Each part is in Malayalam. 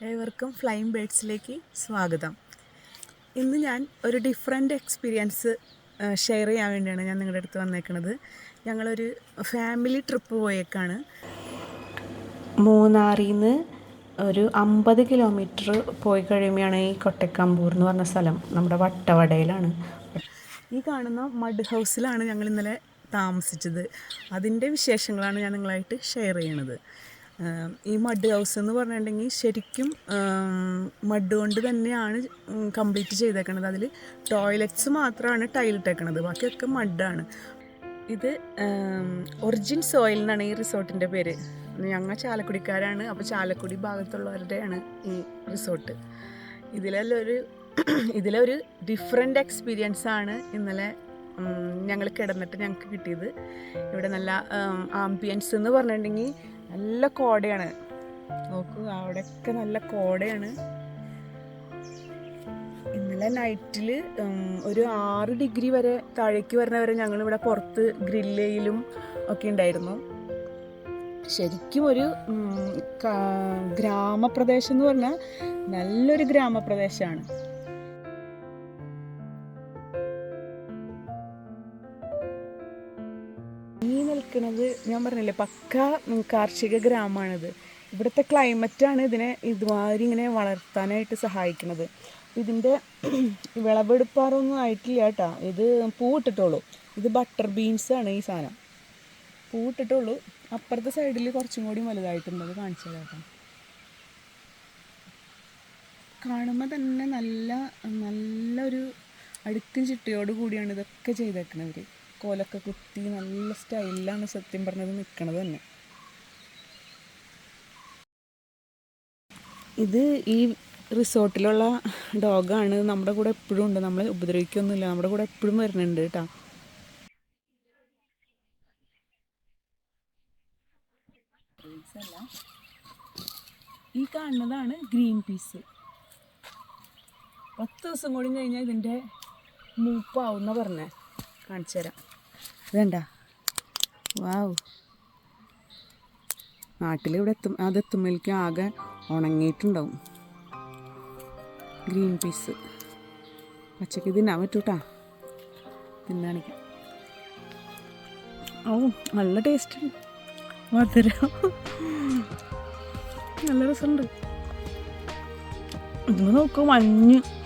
ഏവർക്കും ഫ്ലൈങ് ബേഡ്സിലേക്ക് സ്വാഗതം ഇന്ന് ഞാൻ ഒരു ഡിഫറെന്റ് എക്സ്പീരിയൻസ് ഷെയർ ചെയ്യാൻ വേണ്ടിയാണ് ഞാൻ നിങ്ങളുടെ അടുത്ത് വന്നേക്കുന്നത് ഞങ്ങളൊരു ഫാമിലി ട്രിപ്പ് പോയേക്കാണ്. മൂന്നാറിൽ നിന്ന് ഒരു അമ്പത് കിലോമീറ്റർ പോയി കഴിയുമ്പോഴാണ് ഈ കൊട്ടക്കമ്പൂർ എന്ന് പറഞ്ഞ സ്ഥലം നമ്മുടെ വട്ടവടയിലാണ്. ഈ കാണുന്ന മഡ് ഹൗസിലാണ് ഞങ്ങൾ ഇന്നലെ താമസിച്ചത്. അതിന്റെ വിശേഷങ്ങളാണ് ഞാൻ നിങ്ങളായിട്ട് ഷെയർ ചെയ്യണത്. ഈ മഡ് ഹൗസ് എന്ന് പറഞ്ഞിട്ടുണ്ടെങ്കിൽ ശരിക്കും മഡ് കൊണ്ട് തന്നെയാണ് കംപ്ലീറ്റ് ചെയ്തേക്കണത്. അതിൽ ടോയ്ലറ്റ്സ് മാത്രമാണ് ടൈലിട്ടേക്കണത് ബാക്കിയൊക്കെ മഡാണ്. ഇത് ഒറിജിൻ സോയിൽ എന്നാണ് ഈ റിസോർട്ടിന്റെ പേര്. ഞങ്ങൾ ചാലക്കുടിക്കാരാണ്. അപ്പോൾ ചാലക്കുടി ഭാഗത്തുള്ളവരുടെയാണ് ഈ റിസോർട്ട്. ഇതിലെല്ലാം ഒരു ഇതിലെ ഇതിലൊരു ഡിഫറെന്റ് എക്സ്പീരിയൻസ് ആണ് ഇന്നലെ ഞങ്ങൾ കിടന്നിട്ട് ഞങ്ങൾക്ക് കിട്ടിയത്. ഇവിടെ നല്ല ആംബിയൻസ് എന്ന് പറഞ്ഞിട്ടുണ്ടെങ്കിൽ നല്ല കോടയാണ്. നോക്കൂ അവിടെയൊക്കെ നല്ല കോടയാണ്. ഇന്നലെ നൈറ്റിൽ ഒരു ആറ് ഡിഗ്രി വരെ താഴേക്ക് വരുന്നവരെ ഞങ്ങൾ ഇവിടെ പുറത്ത് ഗ്രില്ലയിലും ഒക്കെ ഉണ്ടായിരുന്നു. ശരിക്കും ഒരു ഗ്രാമപ്രദേശം എന്ന് പറഞ്ഞാൽ നല്ലൊരു ഗ്രാമപ്രദേശമാണ്. നിൽക്കുന്നത് ഞാൻ പറഞ്ഞില്ലേ പക്ക കാർഷിക ഗ്രാമമാണിത്. ഇവിടുത്തെ ക്ലൈമറ്റാണ് ഇതിനെ ഇതുമാതിരി ഇങ്ങനെ വളർത്താനായിട്ട് സഹായിക്കുന്നത്. ഇതിന്റെ വിളവെടുപ്പാറൊന്നും ആയിട്ടില്ല കേട്ടോ. ഇത് പൂവിട്ടിട്ടുള്ളൂ ഇത് ബട്ടർ ബീൻസ് ആണ് ഈ സാധനം. പൂവിട്ടിട്ടുള്ളൂ അപ്പുറത്തെ സൈഡിൽ കുറച്ചും കൂടി വലുതായിട്ടുണ്ട്. അത് കാണിച്ചു കേട്ടോ. കാണുമ്പോൾ തന്നെ നല്ല നല്ലൊരു അടുക്കും ചിട്ടയോട് കൂടിയാണ് ഇതൊക്കെ ചെയ്തേക്കണവർ കോലൊക്കെ കുത്തി നല്ല സ്റ്റൈലിലാണ് സത്യം പറഞ്ഞത് നിൽക്കണത് തന്നെ. ഇത് ഈ റിസോർട്ടിലുള്ള ഡോഗാണ് നമ്മുടെ കൂടെ എപ്പോഴും ഉണ്ട്. നമ്മളെ ഉപദ്രവിക്കൊന്നുമില്ല. നമ്മുടെ കൂടെ എപ്പോഴും വരുന്നുണ്ട് കേട്ടോ. ഈ കാണുന്നതാണ് ഗ്രീൻ പീസ്. പത്ത് ദിവസം കൂടി കഴിഞ്ഞാൽ ഇതിന്റെ മൂപ്പാവുന്ന പറഞ്ഞേ. കാണിച്ചു തരാം ഇതണ്ട വാവ്. നാട്ടിലിവിടെ എത്തും അതെത്തുമ്പോഴേക്കും ആകെ ഉണങ്ങിയിട്ടുണ്ടാവും. Green peas. പച്ചക്ക് തിന്നാൻ പറ്റൂട്ടാ. തിന്നാണിക്കാം ഓ നല്ല ടേസ്റ്റ് മധുര. നല്ല രസമുണ്ട്. ഇന്ന് നോക്കൂ മഞ്ഞ്.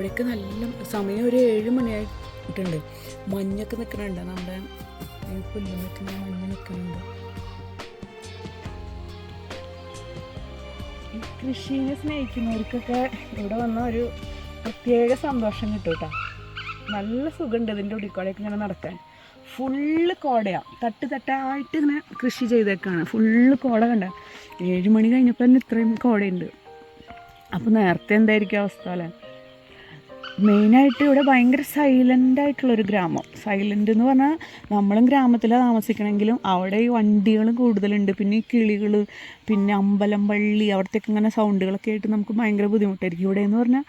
ഇവിടെയൊക്കെ നല്ല സമയം ഒരു ഏഴ് മണിയായിട്ടുണ്ട്. മഞ്ഞൊക്കെ നിൽക്കുന്നുണ്ട് നമ്മുടെ പുല്ല് നിൽക്കുന്ന മഞ്ഞ് നിൽക്കുന്നുണ്ട് കൃഷിയെ സ്നേഹിക്കുന്നവർക്കൊക്കെ ഇവിടെ വന്ന ഒരു പ്രത്യേക സന്തോഷം കിട്ടും കേട്ടോ നല്ല സുഖമുണ്ട് ഇതിന്റെ ഉടിക്കോടയൊക്കെ ഇങ്ങനെ നടക്കാൻ. ഫുള്ള് കോടയാണ് തട്ട് തട്ടായിട്ട് ഇങ്ങനെ കൃഷി ചെയ്തേക്കാണ്. ഫുള്ള് കോട കണ്ട. ഏഴ് മണി കഴിഞ്ഞപ്പോൾ തന്നെ ഇത്രയും കോടയുണ്ട്. അപ്പോൾ നേരത്തെ എന്തായിരിക്കും അവസ്ഥ അല്ലേ? മെയിനായിട്ട് ഇവിടെ ഭയങ്കര സൈലന്റ് ആയിട്ടുള്ളൊരു ഗ്രാമം. സൈലന്റ് എന്ന് പറഞ്ഞാൽ നമ്മളും ഗ്രാമത്തിലാണ് താമസിക്കണമെങ്കിലും അവിടെ ഈ വണ്ടികൾ കൂടുതലുണ്ട്. പിന്നെ ഈ കിളികൾ പിന്നെ അമ്പലം പള്ളി അവിടത്തേക്ക് ഇങ്ങനെ സൗണ്ടുകളൊക്കെ ആയിട്ട് നമുക്ക് ഭയങ്കര ബുദ്ധിമുട്ടായിരിക്കും. ഇവിടെ എന്ന് പറഞ്ഞാൽ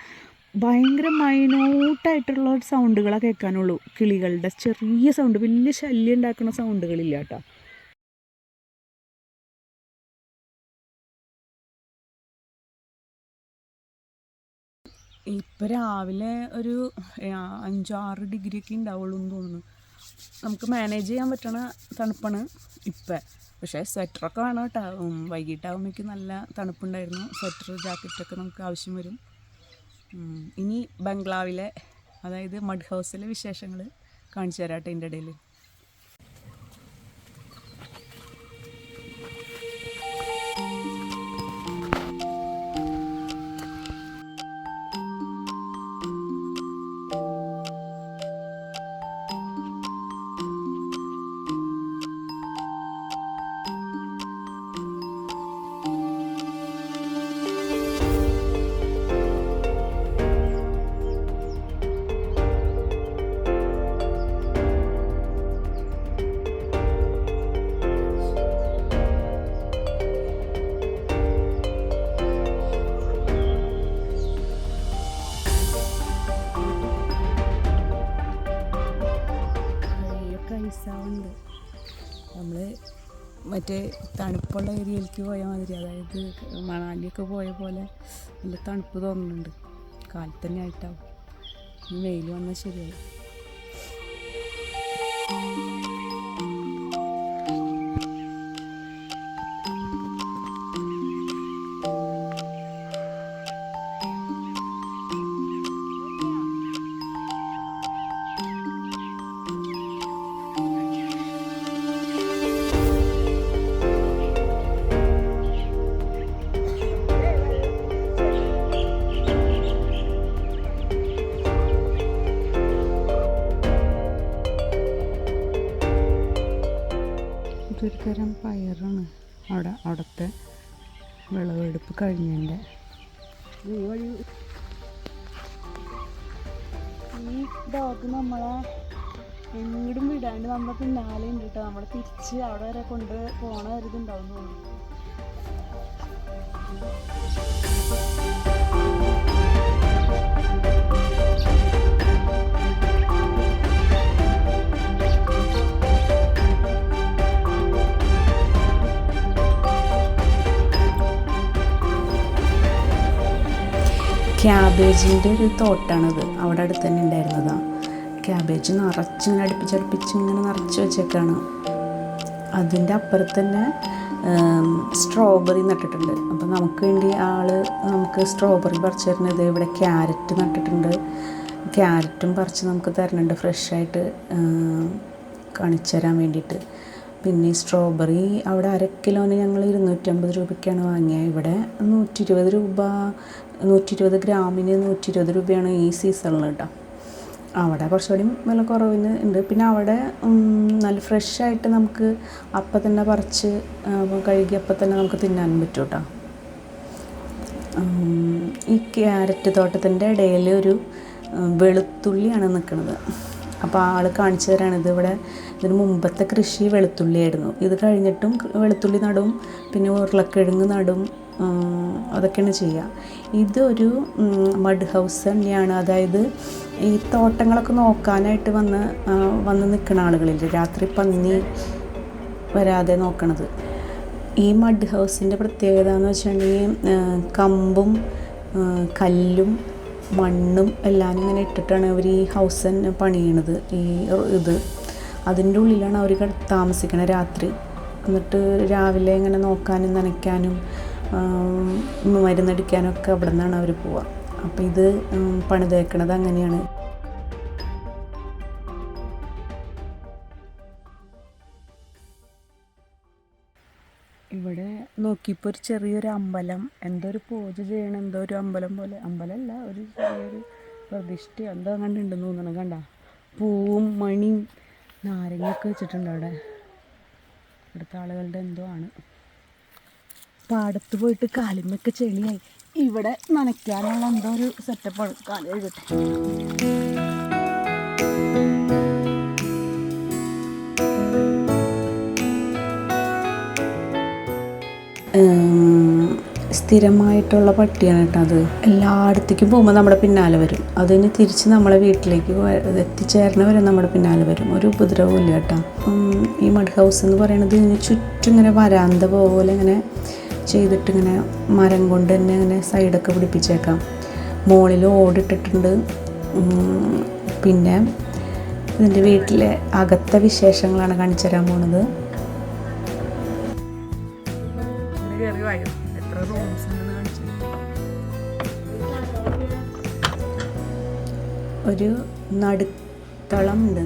ഭയങ്കര മൈന്യൂട്ടായിട്ടുള്ള സൗണ്ടുകളൊക്കെ കേൾക്കാനുള്ളൂ. കിളികളുടെ ചെറിയ സൗണ്ട് വലിയ ശല്യം ഉണ്ടാക്കുന്ന സൗണ്ടുകളില്ല കേട്ടോ ഇപ്പം രാവിലെ ഒരു അഞ്ചോ ആറ് ഡിഗ്രി ഒക്കെ ഉണ്ടാവുള്ളൂ എന്ന് തോന്നുന്നു. നമുക്ക് മാനേജ് ചെയ്യാൻ പറ്റണ തണുപ്പാണ് ഇപ്പം. പക്ഷേ സ്വെറ്ററൊക്കെ വേണം കേട്ടോ വൈകിട്ടാകുമ്പോഴേക്കും നല്ല തണുപ്പുണ്ടായിരുന്നു. സ്വെറ്റർ ജാക്കറ്റൊക്കെ നമുക്ക് ആവശ്യം വരും. ഇനി ബംഗ്ലാവിലെ അതായത് മഡ് ഹൗസിലെ വിശേഷങ്ങൾ കാണിച്ചു തരാം കേട്ടോ ഇതിന്റെ ഇടയിൽ മറ്റേ തണുപ്പുള്ള ഏരിയയിലേക്ക് പോയ മാതിരി. അതായത് മണാലിയൊക്കെ പോയ പോലെ നല്ല തണുപ്പ് തോന്നുന്നുണ്ട്. കാലത്തന്നെ ആയിട്ടാവും. വെയിൽ വന്നാൽ ശരിയായി ഡോഗ് നമ്മളെ എങ്ങോട്ടും വിടാണ്ട് നമ്മളെ പിന്നാലെ ഉണ്ട് കേട്ടോ നമ്മളെ തിരിച്ച് അവിടെ വരെ കൊണ്ട് പോണ ഒരു ഇതുണ്ടാവും തോന്നുന്നു. ക്യാബേജിന്റെ ഒരു തോട്ടാണിത്. അവിടെ അടുത്ത് തന്നെ ഉണ്ടായിരുന്നതാണ് ക്യാബേജ് നിറച്ചിങ്ങനെ അടുപ്പിച്ചടുപ്പിച്ച് ഇങ്ങനെ നിറച്ച് വെച്ചേക്കാണ്. അതിന്റെ അപ്പുറത്ത് തന്നെ സ്ട്രോബെറി നട്ടിട്ടുണ്ട്. അപ്പം നമുക്ക് വേണ്ടി ആൾ നമുക്ക് സ്ട്രോബെറി പറിച്ച് തരുന്നത് ഇവിടെ ക്യാരറ്റ് നട്ടിട്ടുണ്ട്. ക്യാരറ്റും പറിച്ച് നമുക്ക് തരുന്നുണ്ട് ഫ്രഷായിട്ട് കാണിച്ചു തരാൻ വേണ്ടിയിട്ട്. പിന്നെ സ്ട്രോബെറി അവിടെ അര കിലോന് ഞങ്ങൾ ഇരുന്നൂറ്റമ്പത് രൂപയ്ക്കാണ് വാങ്ങിയത്. ഇവിടെ നൂറ്റി ഇരുപത് രൂപ നൂറ്റി ഇരുപത് ഗ്രാമിന് നൂറ്റി ഇരുപത് രൂപയാണ് ഈ സീസണിൽ കേട്ടോ. അവിടെ കുറച്ചുകൂടി വില കുറവിന് ഉണ്ട്. പിന്നെ അവിടെ നല്ല ഫ്രഷായിട്ട് നമുക്ക് അപ്പം തന്നെ പറിച്ച് കഴുകി അപ്പം തന്നെ നമുക്ക് തിന്നാനും പറ്റും കേട്ടോ. ഈ ക്യാരറ്റ് തോട്ടത്തിന്റെ ഇടയിൽ ഒരു വെളുത്തുള്ളിയാണ് നിൽക്കുന്നത്. അപ്പോൾ ആൾ കാണിച്ചു തരാണ് ഇത് ഇവിടെ ഇതിന് മുമ്പത്തെ കൃഷി വെളുത്തുള്ളിയായിരുന്നു. ഇത് കഴിഞ്ഞിട്ടും വെളുത്തുള്ളി നടും പിന്നെ ഉരുളക്കിഴങ്ങ് നടും അതൊക്കെയാണ് ചെയ്യുക ഇതൊരു മഡ് ഹൗസ് തന്നെയാണ് അതായത് ഈ തോട്ടങ്ങളൊക്കെ നോക്കാനായിട്ട് വന്ന് വന്ന് നിൽക്കുന്ന ആളുകളില്ലേ? രാത്രി പന്നി വരാതെ നോക്കണത്. ഈ മഡ് ഹൗസിന്റെ പ്രത്യേകത എന്ന് വെച്ചിട്ടുണ്ടെങ്കിൽ കമ്പും കല്ലും മണ്ണും എല്ലാം ഇങ്ങനെ ഇട്ടിട്ടാണ് അവർ ഈ ഹൗസ് തന്നെ പണിയണത് ഈ ഇത്. അതിന്റെ ഉള്ളിലാണ് അവർ താമസിക്കുന്നത് രാത്രി. എന്നിട്ട് രാവിലെ ഇങ്ങനെ നോക്കാനും നനയ്ക്കാനും ആം, മരുന്നടിക്കാനും ഒക്കെ അവിടെ നിന്നാണ് അവർ പോവുക അപ്പോൾ ഇത് പണി പണിതേക്കണത് അങ്ങനെയാണ്. ഇവിടെ നോക്കിയപ്പോൾ ഒരു ചെറിയൊരു അമ്പലം. എന്തോ ഒരു പൂജ ചെയ്യണ എന്തോ ഒരു അമ്പലം പോലെ. അമ്പലമല്ല ഒരു ചെറിയൊരു പ്രതിഷ്ഠ എന്തോ കണ്ടുണ്ടെന്ന് തോന്നണം കണ്ട. പൂവും മണിയും നാരങ്ങയൊക്കെ വെച്ചിട്ടുണ്ട് അവിടെ. ഇവിടുത്തെ ആളുകളുടെ എന്തോ ആണ്. പാടത്ത് പോയിട്ട് കാലിന്മൊക്കെ ചെളിയായി. ഇവിടെ നനയ്ക്കാനുള്ള എന്തോ ഒരു സെറ്റപ്പ് കാൽ സ്ഥിരമായിട്ടുള്ള പട്ടിയാണ് കേട്ടോ അത്. എല്ലായിടത്തേക്കും പോകുമ്പോൾ നമ്മുടെ പിന്നാലെ വരും. അതിന് തിരിച്ച് നമ്മളെ വീട്ടിലേക്ക് എത്തിച്ചേർന്ന് വരെ നമ്മുടെ പിന്നാലെ വരും. ഒരു ഉപദ്രവവും ഇല്ല കേട്ടോ. ഈ മഡ് ഹൗസ് എന്ന് പറയുന്നത് ഇതിന് ചുറ്റും ഇങ്ങനെ വരാന്ത പോലെ ഇങ്ങനെ ചെയ്തിട്ട് ഇങ്ങനെ മരം കൊണ്ട് തന്നെ ഇങ്ങനെ സൈഡൊക്കെ പിടിപ്പിച്ചേക്കാം. മുകളിൽ ഓടിട്ടിട്ടുണ്ട്. പിന്നെ ഇതിന്റെ വീട്ടിലെ അകത്തെ വിശേഷങ്ങളാണ് കാണിച്ചു തരാൻ പോണത്. ഒരു നടുത്തളം ഉണ്ട്.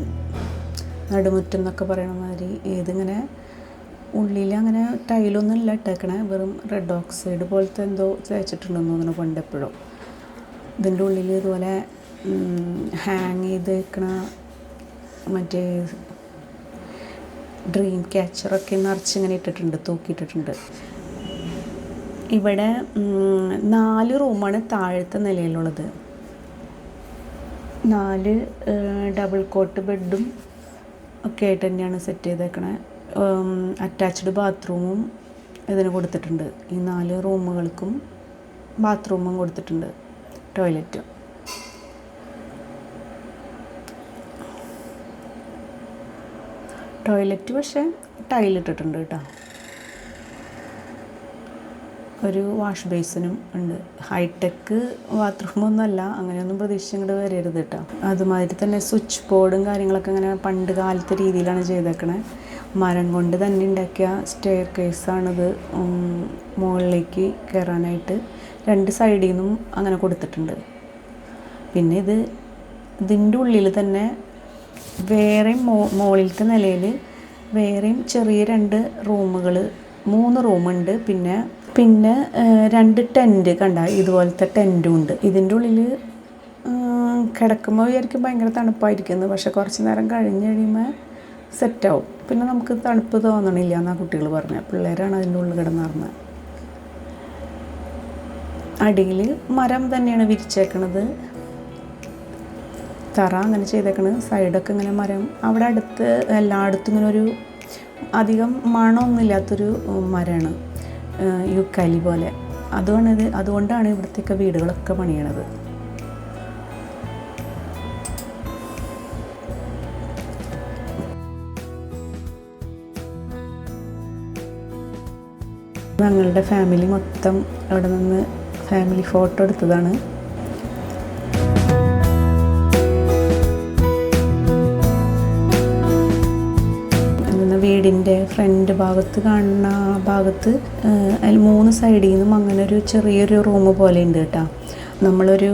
നടുമുറ്റം എന്നൊക്കെ പറയണ മാതിരി. ഇതിങ്ങനെ ഉള്ളിൽ അങ്ങനെ ടൈലൊന്നും ഇല്ല ഇട്ടേക്കണേ. വെറും റെഡ് ഓക്സൈഡ് പോലത്തെ എന്തോ തേച്ചിട്ടുണ്ടെന്ന് തോന്നുന്നു പണ്ടെപ്പോഴും ഇതിന്റെ ഉള്ളിൽ ഇതുപോലെ ഹാങ് ചെയ്ത് വെക്കണ മറ്റേ ഡ്രീം ക്യാച്ചറൊക്കെ നിറച്ചിങ്ങനെ ഇട്ടിട്ടുണ്ട് തൂക്കിയിട്ടിട്ടുണ്ട് ഇവിടെ നാല് റൂമാണ് താഴത്തെ നിലയിലുള്ളത്. നാല് ഡബിൾ കോട്ട് ബെഡും ഒക്കെ ആയിട്ട് തന്നെയാണ് സെറ്റ് ചെയ്തേക്കണേ. അറ്റാച്ച്ഡ് ബാത്റൂമും ഇതിന് കൊടുത്തിട്ടുണ്ട്. ഈ നാല് റൂമുകൾക്കും ബാത്റൂമും കൊടുത്തിട്ടുണ്ട്. ടോയ്ലറ്റും ടോയ്ലറ്റ് പക്ഷേ ടൈലിട്ടിട്ടുണ്ട് കേട്ടോ. ഒരു വാഷ് ബേസിനും ഉണ്ട്. ഹൈടെക്ക് ബാത്റൂമൊന്നുമല്ല അങ്ങനെയൊന്നും പ്രതീക്ഷിച്ച് ഇങ്ങോട്ട് വരരുത് കേട്ടോ. അതുമാതിരി തന്നെ സ്വിച്ച് ബോർഡും കാര്യങ്ങളൊക്കെ ഇങ്ങനെ പണ്ട് കാലത്തെ രീതിയിലാണ് ചെയ്തേക്കണേ. മരം കൊണ്ട് തന്നെ ഉണ്ടാക്കിയ സ്റ്റെയർ കേസാണിത് മുകളിലേക്ക് കയറാനായിട്ട് രണ്ട് സൈഡിൽ നിന്നും അങ്ങനെ കൊടുത്തിട്ടുണ്ട്. പിന്നെ ഇത് ഇതിന്റെ ഉള്ളിൽ തന്നെ വേറെയും മോ മുകളിലത്തെ നിലയിൽ വേറെയും ചെറിയ രണ്ട് റൂമുകൾ മൂന്ന് റൂമുണ്ട്. പിന്നെ പിന്നെ രണ്ട് ടെന്റ് കണ്ട ഇതുപോലത്തെ ടെന്റും ഉണ്ട്. ഇതിന്റെ ഉള്ളിൽ കിടക്കുമ്പോൾ വിചാരിക്കും ഭയങ്കര തണുപ്പായിരിക്കുന്നത് പക്ഷെ കുറച്ച് നേരം കഴിഞ്ഞ് കഴിയുമ്പോൾ സെറ്റാവും. പിന്നെ നമുക്ക് തണുപ്പ് തോന്നണില്ല എന്നാണ് കുട്ടികൾ പറഞ്ഞത് പിള്ളേരാണ് അതിന്റെ ഉള്ളിൽ കിടന്നിറങ്ങുന്നത് അടിയിൽ മരം തന്നെയാണ് വിരിച്ചേക്കണത്. തറ അങ്ങനെ ചെയ്തേക്കണത് സൈഡൊക്കെ ഇങ്ങനെ മരം. അവിടെ അടുത്ത് എല്ലായിടത്തും ഇങ്ങനെ ഒരു അധികം മണമൊന്നുമില്ലാത്തൊരു മരമാണ്. യുക്കലി പോലെ. അതുകൊണ്ട് അതുകൊണ്ടാണ് ഇവിടുത്തെയൊക്കെ വീടുകളൊക്കെ പണിയണത്. ഞങ്ങളുടെ ഫാമിലി മൊത്തം അവിടെ നിന്ന് ഫാമിലി ഫോട്ടോ എടുത്തതാണ്. വീടിന്റെ ഫ്രണ്ട് ഭാഗത്ത് കാണുന്ന ആ ഭാഗത്ത് അതിൽ മൂന്ന് സൈഡിൽ നിന്നും അങ്ങനെ ഒരു ചെറിയൊരു റൂം പോലെ ഉണ്ട് കേട്ടോ. നമ്മളൊരു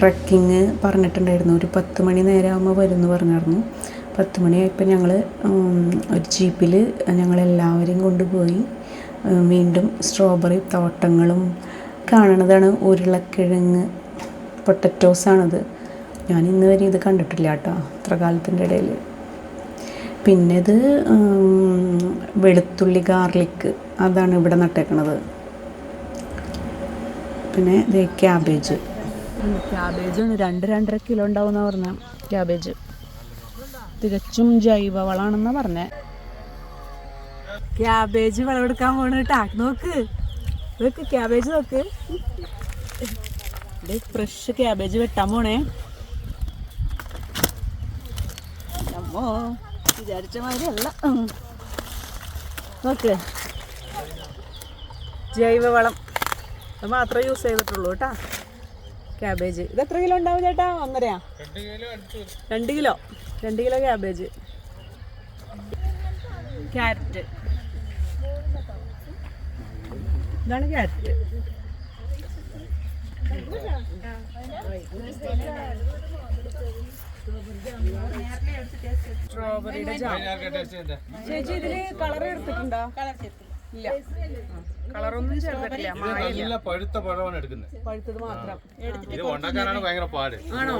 ട്രക്കിങ് പറഞ്ഞിട്ടുണ്ടായിരുന്നു. ഒരു പത്ത് മണി നേരം ആകുമ്പോൾ വരും എന്ന് പറഞ്ഞായിരുന്നു. പത്ത് മണിയായപ്പോൾ ഞങ്ങൾ ഒരു ജീപ്പിൽ ഞങ്ങളെല്ലാവരെയും കൊണ്ടുപോയി. വീണ്ടും സ്ട്രോബെറി തോട്ടങ്ങളും കാണണതാണ് ഉരുളക്കിഴങ്ങ് പൊട്ടറ്റോസാണത് ഞാൻ ഇന്ന് വരെ ഇത് കണ്ടിട്ടില്ല കേട്ടോ അത്ര കാലത്തിന്റെ ഇടയിൽ. പിന്നെ ഇത് വെളുത്തുള്ളി ഗാർലിക്ക് അതാണ് ഇവിടെ നട്ടേക്കണത്. പിന്നെ ഇത് ക്യാബേജ് ക്യാബേജാണ് രണ്ട് രണ്ടര കിലോ ഉണ്ടാവുന്ന പറഞ്ഞ ക്യാബേജ് തികച്ചും ജൈവവളാണെന്ന് പറഞ്ഞേ. ക്യാബേജ് വിളവെടുക്കാൻ പോണ കേട്ടാ നോക്ക്. നോക്ക് ക്യാബേജ് നോക്ക്. ഫ്രഷ് ക്യാബേജ് വെട്ടാൻ പോണേ. അമ്മോ വിചാരിച്ച മാതിരി അല്ല. നോക്ക്. ജൈവവളം അത് മാത്രമേ യൂസ് ചെയ്തിട്ടുള്ളൂ കേട്ടാ. ക്യാബേജ്. ഇത് എത്ര കിലോ ഉണ്ടാവും ചേട്ടാ? ഒന്നരയാ രണ്ട് കിലോ. രണ്ട് കിലോ ക്യാബേജ്. ക്യാരറ്റ്. ഇതാണ് ക്യാരറ്റ് സ്ട്രോബെറിയുടെ ചേച്ചി ഇതിൽ കളർ എടുത്തിട്ടുണ്ടോ? ഇല്ല. കളറൊന്നും ചേർത്തിട്ടില്ല. നല്ല പഴുത്ത പഴമാണ് എടുക്കുന്നത്. പഴുത്തത് മാത്രം. ഇത് ഉണ്ടാക്കാനാണ് ഭയങ്കര പാട്. ആണോ?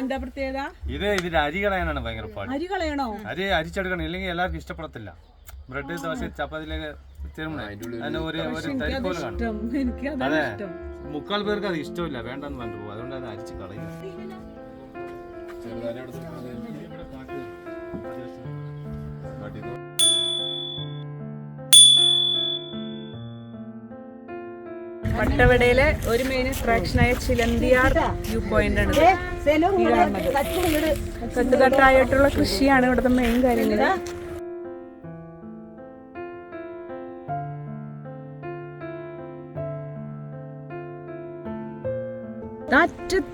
എന്താ പ്രത്യേകത? ഇത് ഇതിന്റെ അരി കളയാനാണ് ഭയങ്കര പാട്. അരി കളയണോ? അരി അരിച്ചെടുക്കണം. ഇല്ലെങ്കിൽ എല്ലാവർക്കും ഇഷ്ടപ്പെടത്തില്ല. ബ്രെഡ് ദോശ ചപ്പാത്തിയിലേക്ക് ചേരുമ്പോഴേ ഒരു ഒരു പോലെ കാണും. ഇഷ്ടം എനിക്ക് അതാണ് അതെ. ഇഷ്ടം. മുക്കാൽ പേർക്ക് അത് ഇഷ്ടമില്ല. വേണ്ടെന്ന് പറഞ്ഞു പോകും. അതുകൊണ്ട് അത് അരിച്ച് കളയും. വട്ടവടയിലെ ഒരു മെയിൻ അട്രാക്ഷനായ ചിലന്തിയാർ വ്യൂ പോയിന്റ് ആണ് കട്ടുകട്ടായിട്ടുള്ള കൃഷിയാണ് ഇവിടുത്തെ മെയിൻ കാര്യങ്ങൾ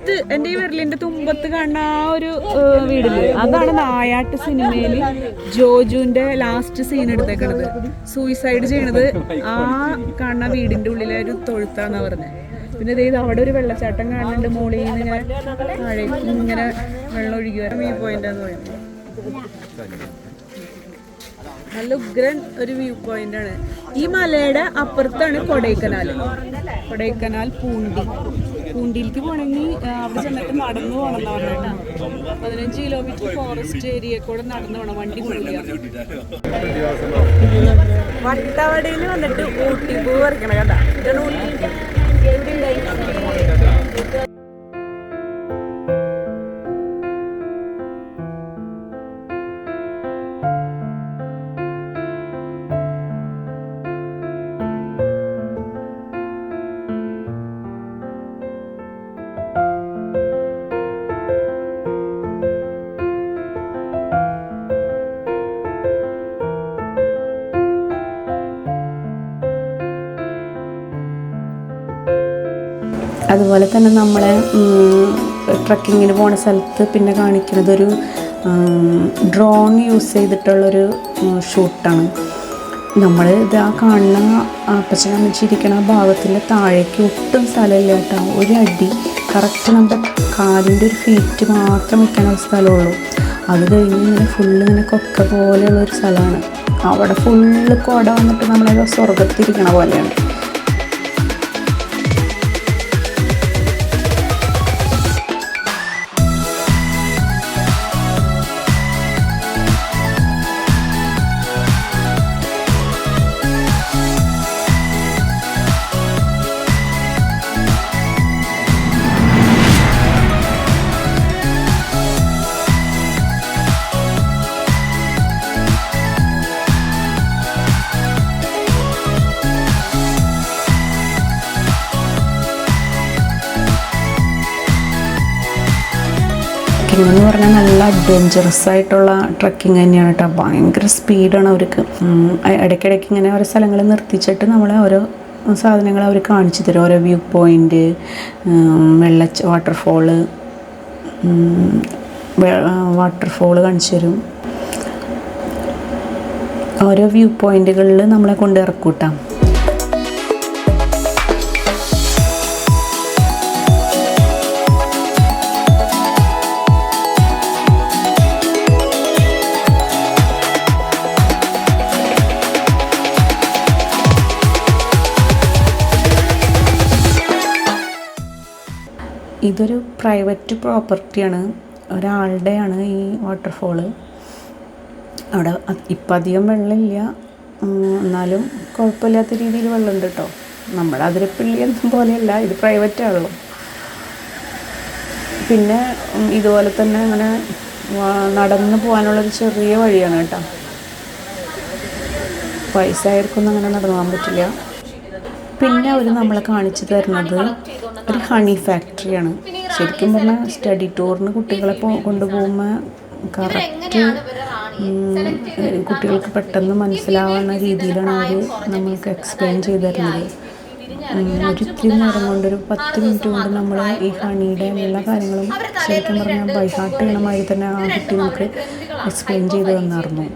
അറ്റത്ത് എന്റെ ഈ വിരലിന്റെ തുമ്പത്ത് കാണുന്ന ആ ഒരു വീടില്ലേ? അതാണ് നായാട്ട് സിനിമയിൽ ജോജുവിന്റെ ലാസ്റ്റ് സീൻ എടുത്തേക്കണത്. സൂയിസൈഡ് ചെയ്യണത് ആ കാണുന്ന വീടിന്റെ ഉള്ളിലെ ഒരു തൊഴുത്താണെന്നാണ് പറഞ്ഞത് പിന്നെ ഇത് അവിടെ ഒരു വെള്ളച്ചാട്ടം കാണുന്നുണ്ട് മോളിൽ നിന്ന് ഇങ്ങനെ താഴേക്ക് ഇങ്ങനെ വെള്ളം ഒഴുകി വ്യൂ പോയിന്റ് എന്ന് പറയുന്നത്. നല്ല ഉഗ്രൻ ഒരു വ്യൂ പോയിന്റ് ആണ്. ഈ മലയുടെ അപ്പുറത്താണ് കൊടൈക്കനാൽ. കൊടൈക്കനാൽ പൂണ്ടി. പൂണ്ടിയിലേക്ക് പോകണമെങ്കിൽ അവിടെ ചെന്നിട്ട് നടന്നു പോകണം എന്നാണ് പതിനഞ്ച് കിലോമീറ്റർ ഫോറസ്റ്റ് ഏരിയ കൂടെ നടന്നു പോകണം വണ്ടി വട്ടവടയിൽ വന്നിട്ട് ഊട്ടി പൂ പറിക്കണം കേട്ടാ അതുപോലെ തന്നെ നമ്മളെ ട്രക്കിങ്ങിന് പോണ സ്ഥലത്ത് പിന്നെ കാണിക്കുന്നത് ഒരു ഡ്രോൺ യൂസ് ചെയ്തിട്ടുള്ളൊരു ഷൂട്ടാണ് നമ്മൾ ഇത് ആ കാണുന്ന അപ്പച്ചൻ അമ്മച്ചിരിക്കണ ഭാഗത്തിന്റെ താഴേക്ക് ഒട്ടും സ്ഥലമില്ല കേട്ടോ. ഒരു അടി കറക്റ്റ് നമ്മുടെ കാലിന്റെ ഒരു ഫീറ്റ് മാത്രം വെക്കാനുള്ള സ്ഥലമുള്ളൂ. അത് കഴിഞ്ഞ് ഇങ്ങനെ ഫുള്ള് ഇങ്ങനെ കൊക്ക പോലെയുള്ള ഒരു സ്ഥലമാണ്. അവിടെ ഫുള്ള് കുട വന്നിട്ട് നമ്മളത് സ്വർഗത്തിരിക്കണ പോലെയാണ് ട്രക്കിംഗ് എന്ന് പറഞ്ഞാൽ നല്ല അഡ്വഞ്ചറസ് ആയിട്ടുള്ള ട്രക്കിംഗ് തന്നെയാണ് കേട്ടോ ഭയങ്കര സ്പീഡാണ് അവർക്ക്. ഇടയ്ക്കിടയ്ക്ക് ഇങ്ങനെ ഓരോ സ്ഥലങ്ങൾ നിർത്തിച്ചിട്ട് നമ്മളെ ഓരോ സാധനങ്ങൾ അവർ കാണിച്ചു തരും. ഓരോ വ്യൂ പോയിന്റ് വെള്ള വാട്ടർഫോൾ വാട്ടർഫോൾ കാണിച്ചു തരും. ഓരോ വ്യൂ പോയിന്റുകളിൽ നമ്മളെ കൊണ്ട് ഇറക്കൂട്ടാം. ഇതൊരു പ്രൈവറ്റ് പ്രോപ്പർട്ടിയാണ് ഒരാളുടെയാണ് ഈ വാട്ടർഫോൾ അവിടെ ഇപ്പം അധികം വെള്ളമില്ല. എന്നാലും കുഴപ്പമില്ലാത്ത രീതിയിൽ വെള്ളമുണ്ട് കേട്ടോ. നമ്മുടെ അതിരപ്പള്ളി എന്ന പോലെയല്ല ഇത് പ്രൈവറ്റ് ആണല്ലോ. പിന്നെ ഇതുപോലെ തന്നെ അങ്ങനെ നടന്ന് പോകാനുള്ളൊരു ചെറിയ വഴിയാണ് കേട്ടോ. പൈസ ആയിരിക്കും അങ്ങനെ നടന്നു പോകാൻ പറ്റില്ല. പിന്നെ അവർ നമ്മളെ കാണിച്ചു തരുന്നത് ഒരു ഹണി ഫാക്ടറിയാണ് ശരിക്കും പറഞ്ഞാൽ സ്റ്റഡി ടൂറിന് കുട്ടികളെ പോ കൊണ്ടുപോകുമ്പോൾ കറക്റ്റ് കുട്ടികൾക്ക് പെട്ടെന്ന് മനസ്സിലാവുന്ന രീതിയിലാണ് അവർ നമ്മൾക്ക് എക്സ്പ്ലെയിൻ ചെയ്തു തരുന്നത്. ഒരിത്തിരി നേരം കൊണ്ട് ഒരു പത്ത് മിനിറ്റ് കൊണ്ട് നമ്മൾ ഈ ഹണിയുടെ എല്ലാ കാര്യങ്ങളും ശരിക്കും പറഞ്ഞാൽ ബൈഹാർട്ട് ചെയ്യണ മാതിരി തന്നെ ആ കുട്ടി നമുക്ക് എക്സ്പ്ലെയിൻ ചെയ്ത് തന്നായിരുന്നു.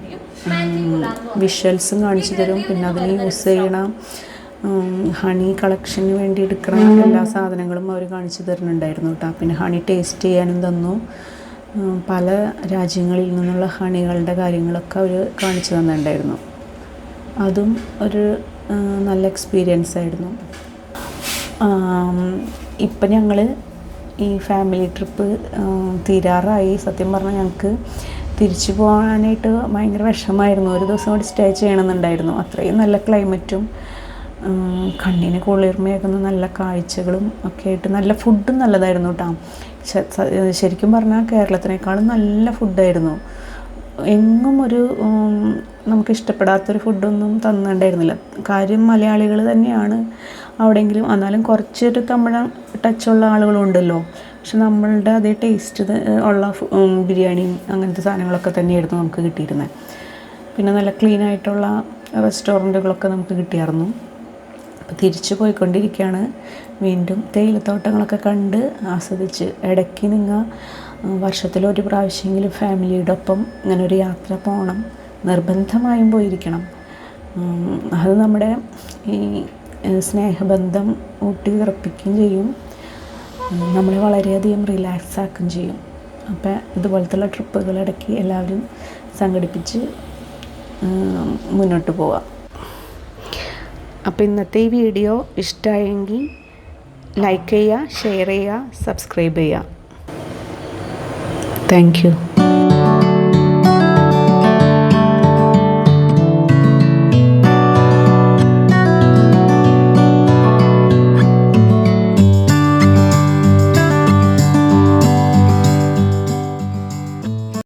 വിഷ്വൽസും കാണിച്ചു തരും. പിന്നെ അതിന് യൂസ് ചെയ്യണ ഹണി കളക്ഷന് വേണ്ടി എടുക്കുന്ന എല്ലാ സാധനങ്ങളും അവർ കാണിച്ചു തരുന്നുണ്ടായിരുന്നു കേട്ടോ. പിന്നെ ഹണി ടേസ്റ്റ് ചെയ്യാനും തന്നു. പല രാജ്യങ്ങളിൽ നിന്നുള്ള ഹണികളുടെ കാര്യങ്ങളൊക്കെ അവർ കാണിച്ചു തന്നിട്ടുണ്ടായിരുന്നു. അതും ഒരു നല്ല എക്സ്പീരിയൻസ് ആയിരുന്നു. ഇപ്പം ഞങ്ങൾ ഈ ഫാമിലി ട്രിപ്പ് തീരാറായി. സത്യം പറഞ്ഞാൽ ഞങ്ങൾക്ക് തിരിച്ചു പോകാനായിട്ട് ഭയങ്കര വിഷമമായിരുന്നു. ഒരു ദിവസം കൂടി സ്റ്റേ ചെയ്യണമെന്നുണ്ടായിരുന്നു. അത്രയും നല്ല ക്ലൈമറ്റും കണ്ണിന് കുളിർമയേക്കുന്ന നല്ല കാഴ്ചകളും ഒക്കെ ആയിട്ട് നല്ല ഫുഡും നല്ലതായിരുന്നു കേട്ടോ ശരിക്കും പറഞ്ഞാൽ കേരളത്തിനേക്കാളും നല്ല ഫുഡായിരുന്നു. എങ്ങും ഒരു നമുക്ക് ഇഷ്ടപ്പെടാത്തൊരു ഫുഡൊന്നും തന്നിട്ടുണ്ടായിരുന്നില്ല കാര്യം മലയാളികൾ തന്നെയാണ് അവിടെയെങ്കിലും എന്നാലും കുറച്ചൊരു തമിഴ് ടച്ചുള്ള ആളുകളുണ്ടല്ലോ. പക്ഷെ നമ്മളുടെ അതേ ടേസ്റ്റ് ഉള്ള ബിരിയാണിയും അങ്ങനത്തെ സാധനങ്ങളൊക്കെ തന്നെയായിരുന്നു നമുക്ക് കിട്ടിയിരുന്നത് പിന്നെ നല്ല ക്ലീൻ ആയിട്ടുള്ള റെസ്റ്റോറന്റുകളൊക്കെ നമുക്ക് കിട്ടിയായിരുന്നു. തിരിച്ചു പോയിക്കൊണ്ടിരിക്കുകയാണ്. വീണ്ടും തേയിലത്തോട്ടങ്ങളൊക്കെ കണ്ട് ആസ്വദിച്ച് ഇടയ്ക്ക് നിങ്ങൾ വർഷത്തിലൊരു പ്രാവശ്യമെങ്കിലും ഫാമിലിയുടെ ഒപ്പം ഇങ്ങനെ ഒരു യാത്ര പോകണം. നിർബന്ധമായും പോയിരിക്കണം. അത് നമ്മുടെ ഈ സ്നേഹബന്ധം ഊട്ടി ഉറപ്പിക്കുകയും ചെയ്യും. നമ്മളെ വളരെയധികം റിലാക്സ് ആക്കുകയും ചെയ്യും. അപ്പോൾ ഇതുപോലത്തുള്ള ട്രിപ്പുകൾ ഇടയ്ക്ക് എല്ലാവരും സംഘടിപ്പിച്ച് മുന്നോട്ട് പോവാം അപ്പോൾ ഇന്നത്തെ ഈ വീഡിയോ ഇഷ്ടമായെങ്കിൽ ലൈക്ക് ചെയ്യുക ഷെയർ ചെയ്യുക സബ്സ്ക്രൈബ് ചെയ്യുക. താങ്ക്